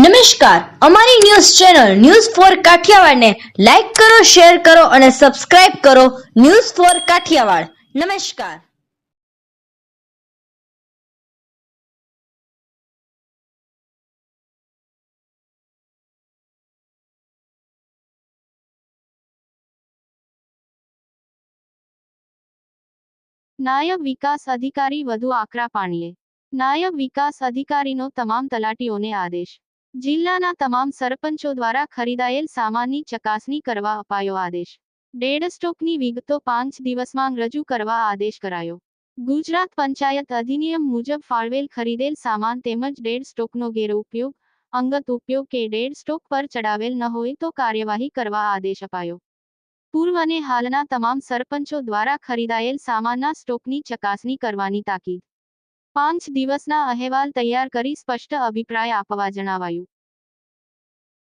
નમસ્કાર. અમારી news channel news four કાઠિયાવાડને લાઈક કરો, શેર કરો અને સબસ્ક્રાઇબ કરો ન્યૂઝ ફોર કાઠિયાવાડ. નમસ્કાર. નાયબ વિકાસ અધિકારી વધુ આકરા પાણીએ નાયબ વિકાસ અધિકારીનો તમામ તલાટીઓને આદેશ. જિલ્લાના તમામ સરપંચો દ્વારા ખરીદાયેલ સામાનની ચકાસણી કરવા અપાયો આદેશ. ડેડ સ્ટોકની વિગતો પાંચ દિવસમાં રજૂ કરવા આદેશ કરાયો. ગુજરાત પંચાયત અધિનિયમ મુજબ ફાળવેલ ખરીદેલ સામાન તેમજ ડેડ સ્ટોકનો ગેરઉપયોગ, અંગત ઉપયોગ કે ડેડ સ્ટોક પર ચડાવેલ ન હોય તો કાર્યવાહી કરવા આદેશ અપાયો. પૂર્વ અને હાલના તમામ સરપંચો દ્વારા ખરીદાયેલ સામાનના સ્ટોકની ચકાસણી કરવાની તાકીદ. પાંચ દિવસના અહેવાલ તૈયાર કરી સ્પષ્ટ અભિપ્રાય આપવા જણાવાયું.